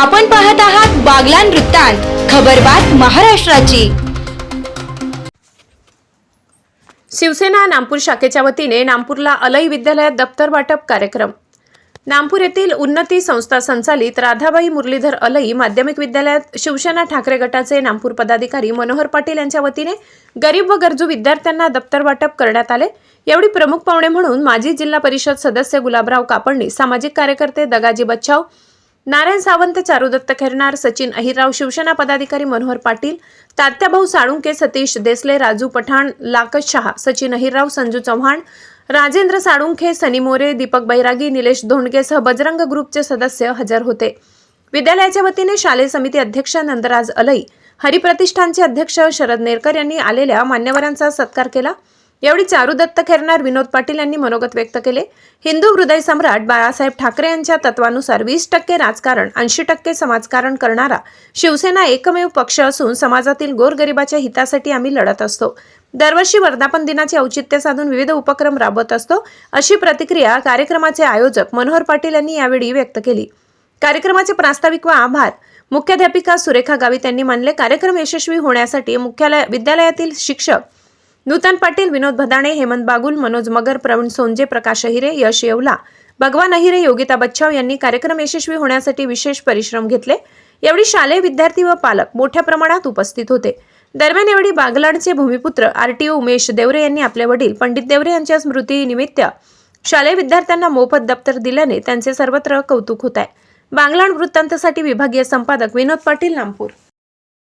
आपण पाहत आहात बागलान वृत्तांत खबरबात महाराष्ट्राची. शिवसेना नामपूर शाखेच्या वतीने नागपूरला अलई विद्यालयात दप्तर वाटप कार्यक्रम. नामपूर येथील उन्नती संस्था संचालित राधाबाई मुरलीधर अलई माध्यमिक विद्यालयात शिवसेना ठाकरे गटाचे नामपूर पदाधिकारी मनोहर पाटील यांच्या वतीने गरीब व गरजू विद्यार्थ्यांना दप्तर वाटप करण्यात आले. यावेळी प्रमुख पाहुणे म्हणून माजी जिल्हा परिषद सदस्य गुलाबराव कापडणी सामाजिक कार्यकर्ते दगाजी बच्चाव नारायण सावंत चारुदत्त खेरणार सचिन अहिरराव शिवसेना पदाधिकारी मनोहर पाटील तात्याभाऊ साळुंके सतीश देसले राजू पठाण लाकत शहा सचिन अहिरराव संजू चव्हाण राजेंद्र साळुंखे सनी मोरे दीपक बैरागी निलेश धोंडगेसह बजरंग ग्रुपचे सदस्य हजर होते. विद्यालयाच्या वतीने शालेय समिती अध्यक्ष नंदराज अलई हरिप्रतिष्ठानचे अध्यक्ष शरद नेरकर यांनी आलेल्या मान्यवरांचा सत्कार केला. यावेळी चारू दत्त खेरणार विनोद पाटील यांनी मनोगत व्यक्त केले. हिंदू हृदय सम्राट बाळासाहेब ठाकरे यांच्या तत्वानुसार वीस टक्के राजकारण ऐंशी टक्के समाजकारण करणारा शिवसेना एकमेव पक्ष असून समाजातील गोरगरिबाच्या हितासाठी आम्ही लढत असतो. दरवर्षी वर्धापन दिनाचे औचित्य साधून विविध उपक्रम राबवत असतो अशी प्रतिक्रिया कार्यक्रमाचे आयोजक मनोहर पाटील यांनी यावेळी व्यक्त केली. कार्यक्रमाचे प्रास्ताविक व आभार मुख्याध्यापिका सुरेखा गावित यांनी मानले. कार्यक्रम यशस्वी होण्यासाठी मुख्यालय विद्यालयातील शिक्षक नूतन पाटील विनोद भदाणे हेमंत बागुल मनोज मगर प्रवीण सोंजे प्रकाश अहिरे यश येवला. भगवान अहिरे योगिता बच्चाव यांनी कार्यक्रम यशस्वी होण्यासाठी विशेष परिश्रम घेतले. यावेळी शालेय विद्यार्थी व पालक मोठ्या प्रमाणात उपस्थित होते. दरम्यान यावेळी बागलाणचे भूमिपुत्र आरटीओ उमेश देवरे यांनी आपले वडील पंडित देवरे यांच्या स्मृतीनिमित्त शालेय विद्यार्थ्यांना मोफत दप्तर दिल्याने त्यांचे सर्वत्र कौतुक होत आहे. बांगलाण वृत्तांतसाठी विभागीय संपादक विनोद पाटील नामपूर.